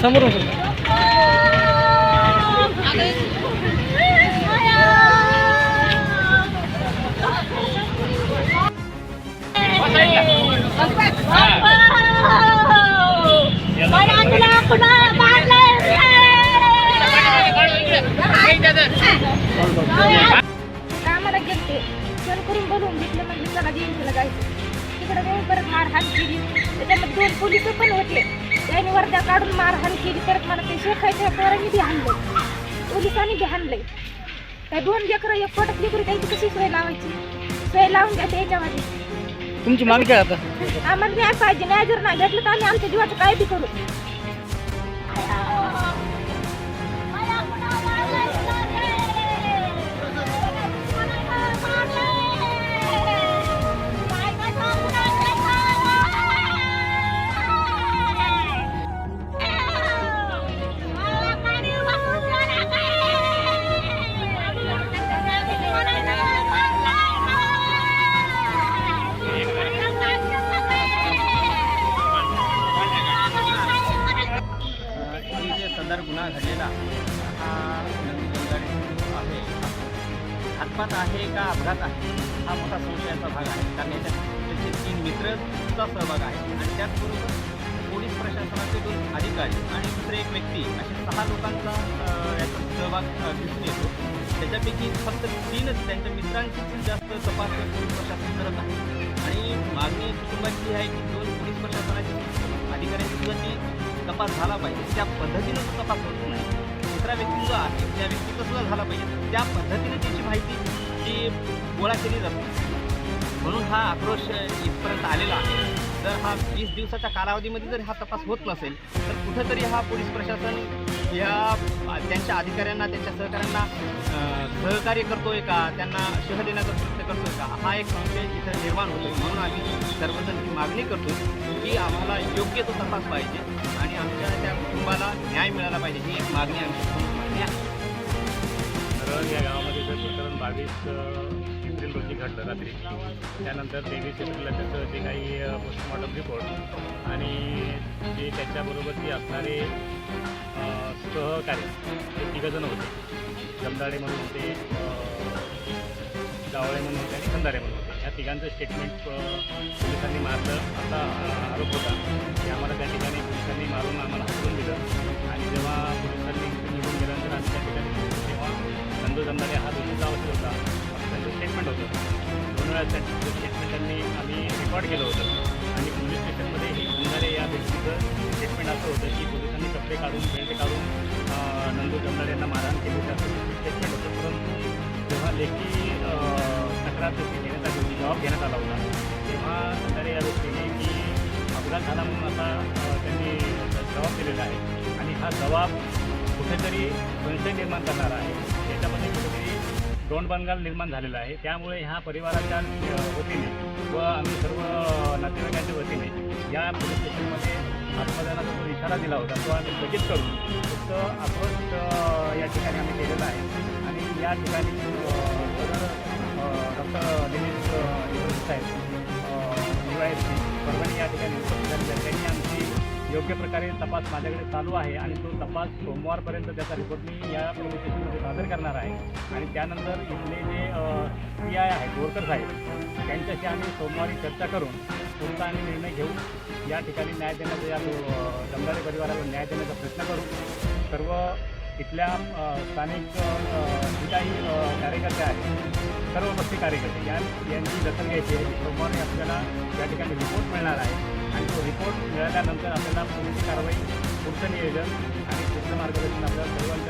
समोरून करून बोलवून घेतलं म्हणजे चला जायचं. तिकडे परत मारहाण केली त्याच्यामध्ये दोन पोलीस पण होते. त्याने वर्ध्या काढून मारहाण केली परत मला ते शेखायच्या पोरांनी बी हाणलं. पोलिसांनी बी हाणलंय काय दोन लेकरं एक पोटात लेकरं त्याची कशी सोय लावायची? सोय लावून द्या त्याच्यामध्ये तुमची मागणी काय आता? आम्हाला न्याय पाहिजे न्याय जर नाही भेटलं तर आम्ही आमच्या जीवाचं काय बी करू? दमदार गुन्हा घडलेला हा नंदुरबार आहे. हातपात आहे का अपघात आहे? हा मोठा संशयाचा भाग आहे. कारण याच्यात त्याचे तीन मित्रचा सहभाग आहे. आणि त्याचबरोबर पोलीस प्रशासनाचे दोन अधिकारी आणि दुसरे एक व्यक्ती असे सहा लोकांचा याचा सहभाग दिसून येतो. त्याच्यापैकी फक्त तीनच त्यांच्या मित्रांची जास्त तपास पोलीस प्रशासन करत आहे. आणि मागणी कुटुंबाची आहे की दोन पोलीस प्रशासनाची अधिकाऱ्यांची सुद्धा ती तपास झाला पाहिजे. त्या पद्धतीनं तो तपास होत नाही. दुसरा व्यक्ती जो आहे त्या व्यक्तीचा सुद्धा झाला पाहिजे. त्या पद्धतीने त्याची माहिती ती गोळा केली जाते. म्हणून हा आक्रोश इथपर्यंत आलेला आहे. जर हा वीस दिवसाच्या कालावधीमध्ये जर हा तपास होत नसेल तर कुठंतरी हा पोलीस प्रशासन या त्यांच्या अधिकाऱ्यांना त्यांच्या सहकाऱ्यांना सहकार्य करतोय का? त्यांना शह देण्याचा प्रयत्न करतोय का? हा एक संशय तिथं निर्माण होतोय. म्हणून आम्ही सर्वजण ही मागणी करतो की आम्हाला योग्य तो तपास पाहिजे आणि आमच्या त्या कुटुंबाला न्याय मिळाला पाहिजे. ही एक मागणी आमची मागणी आहे. कारण या गावामध्ये जर प्रकरण बावीस जे घडलं रात्री? त्यानंतर तेवीस एप्रिलला त्याचं जे काही पोस्टमॉर्टम रिपोर्ट आणि जे त्याच्याबरोबर जे असणारे सहकार्य सहकारी ते तिघंजण होते. जमदाडे म्हणून होते जावळे म्हणून होते आणि खंदारे म्हणून होते. या तिघांचं स्टेटमेंट पोलिसांनी मारलं. असा आरोप होता. की आम्हाला त्या ठिकाणी पोलिसांनी मारून आम्हाला हटवून दिलं. त्यांचं स्टेटमेंट त्यांनी आम्ही रेकॉर्ड केलं होतं. आणि पोलीस स्टेशनमध्ये हे गुंडारे या व्यक्तीचं स्टेटमेंट असं होतं की पोलिसांनी कपडे काढून बेल्ट काढून नंदू जमदारे यांना मारहाण केली होती. असं स्टेटमेंट होतं. परंतु जेव्हा लेखी तक्रार घेण्यात आली होती जबाब घेण्यात आला होता तेव्हा जमदारे या व्यक्तीने की अपघात झाला म्हणून आता त्यांनी जबाब दिलेला आहे. आणि हा जबाब कुठेतरी संशय निर्माण करणारा आहे. याच्यामध्ये कुठेतरी दोंडबंगाल निर्माण झालेला आहे. त्यामुळे ह्या परिवाराच्या वतीने व आम्ही सर्व नातेवाईकांच्या वतीने या पोलीस स्टेशनमध्ये आत्मदानाचा जो इशारा दिला होता. तो आम्ही स्थगित करून फक्त आक्रोश या ठिकाणी आम्ही केलेला आहे. आणि या ठिकाणी डॉक्टर दिनेश साहेब डी परभणी या ठिकाणी उपस्थित त्यांनी आमची योग्य प्रकारे तपास माझ्याकडे चालू आहे. आणि तो तपास सोमवारपर्यंत त्याचा रिपोर्ट मी या पोलीस स्टेशन सादर करणार आहे. आणि त्यानंतर इथले जे पी आय आहेत बोरकर साहेब त्यांच्याशी आम्ही सोमवारी चर्चा करून पुढचा आम्ही निर्णय घेऊ. या ठिकाणी न्याय देण्याचा या अ, जमदारे परिवाराला न्याय देण्याचा प्रयत्न करू. सर्व इथल्या स्थानिक जे काही कार्यकर्ते आहेत सर्व पक्षी कार्यकर्ते या यांची दखल घ्यायची आहे. सोमवारी आपल्याला या ठिकाणी रिपोर्ट मिळणार आहे. आणि तो रिपोर्ट मिळाल्यानंतर आपल्याला पुढची कारवाई पुढचं नियोजन आणि Marco, es una ciudad que igual